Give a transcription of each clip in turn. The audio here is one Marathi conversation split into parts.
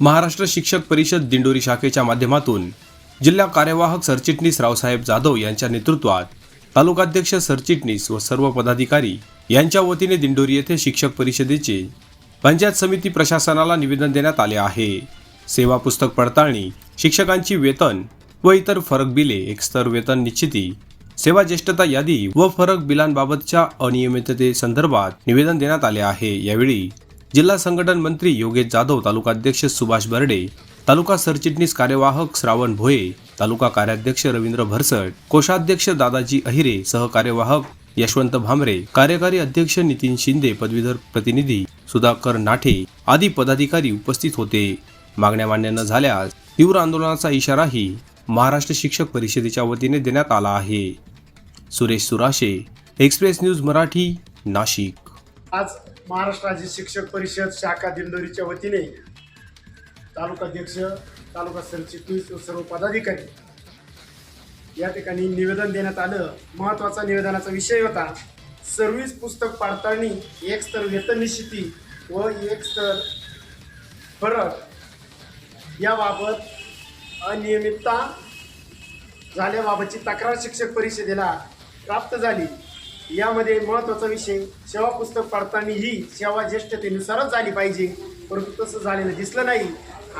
महाराष्ट्र शिक्षक परिषद दिंडोरी शाखेच्या माध्यमातून जिल्हा कार्यवाहक सरचिटणीस रावसाहेब जाधव यांच्या नेतृत्वात तालुकाध्यक्ष सरचिटणीस व सर्व पदाधिकारी यांच्या वतीने दिंडोरी येथे शिक्षक परिषदेचे पंचायत समिती प्रशासनाला निवेदन देण्यात आले आहे. सेवा पुस्तक पडताळणी शिक्षकांची वेतन व इतर फरक बिले एकस्तर वेतन निश्चिती सेवा ज्येष्ठता यादी व फरक बिलांबाबतच्या अनियमितते संदर्भात निवेदन देण्यात आले आहे. यावेळी जिल्हा संघटन मंत्री योगेश जाधव तालुकाध्यक्ष सुभाष बर्डे तालुका सरचिटणीस कार्यवाहक श्रावण भोये तालुका कार्याध्यक्ष रवींद्र भरसट कोषाध्यक्ष दादाजी अहिरे सहकार्यवाहक यशवंत भामरे कार्यकारी अध्यक्ष नितीन शिंदे पदवीधर प्रतिनिधी सुधाकर नाठे आदी पदाधिकारी उपस्थित होते. मागण्या मान्य न झाल्यास तीव्र आंदोलनाचा इशाराही महाराष्ट्र शिक्षक परिषदेच्या वतीने देण्यात आला आहे. Suresh Surashe express news Marathi Nashik. आज महाराष्ट्र राज्य शिक्षक परिषद शाखा दिंडोरीच्या वतीने तालुकाध्यक्ष तालुका सरचिटणीस व सर्व पदाधिकारी या ठिकाणी निवेदन देण्यात आलं. महत्त्वाचा निवेदनाचा विषय होता सर्व्हिस पुस्तक पाडताळणी एक स्तर वेतन निश्चिती व एक स्तर फरक याबाबत अनियमितता झाल्याबाबतची तक्रार शिक्षक परिषदेला प्राप्त झाली. यामध्ये महत्त्वाचा विषय सेवा पुस्तक पडताना ही सेवा ज्येष्ठतेनुसारच झाली पाहिजे परंतु तसं झालेलं दिसलं नाही.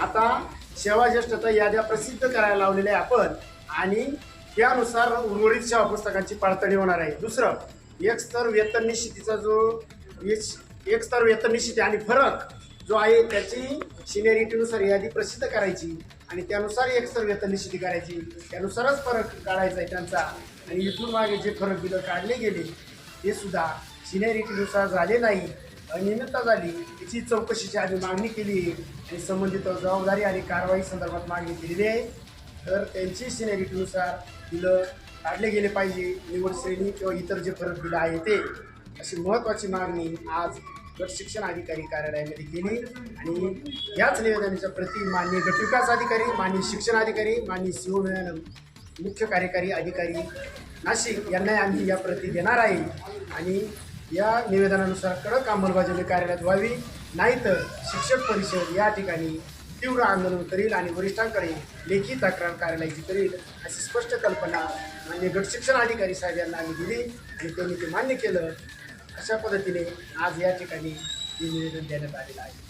आता सेवा ज्येष्ठता याद्या प्रसिद्ध करायला लावलेल्या आहे आपण आणि त्यानुसार उर्वरित सेवा पुस्तकांची पडताळणी होणार आहे. दुसरं एक स्तर वेतन निश्चितीचा जो एक एक स्तर वेतन निश्चिती आणि फरक जो आहे त्याची सिनियरिटीनुसार यादी प्रसिद्ध करायची. आणि त्यानुसार एक स्तर वेतन निश्चिती करायची त्यानुसारच फरक काढायचा आहे त्यांचा. आणि इथून मागे जे फरक बिलं काढले गेले ते सुद्धा सिनियरिटीनुसार झाले नाही. अनियमितता झाली. याची चौकशीची आम्ही मागणी केली आहे आणि संबंधित जबाबदारी आणि कारवाई संदर्भात मागणी केलेली आहे. तर त्यांची सिनियरिटीनुसार बिलं काढले गेले पाहिजे. निवड श्रेणी किंवा इतर जे फरक बिलं आहे ते. अशी महत्त्वाची मागणी आज गट शिक्षण अधिकारी कार्यालयामध्ये केली आणि याच निवेदनाच्या प्रति माननीय गट विकास अधिकारी माननीय शिक्षण अधिकारी माननीय सीओ मुख्य कार्यकारी अधिकारी नाशिक यांनाही आम्ही या प्रती देणार आहे. आणि या निवेदनानुसार कडक अंमलबजावणी कार्यालयात व्हावी. नाहीतर शिक्षक परिषद या ठिकाणी तीव्र आंदोलन करील आणि वरिष्ठांकडे लेखी तक्रार कार्यालयाची करील अशी स्पष्ट कल्पना मान्य गट शिक्षण अधिकारी साहेब यांना आम्ही दिली. आणि त्यांनी ते मान्य केलं. अशा पद्धतीने आज या ठिकाणी निवेदन देण्यात आलेलं आहे?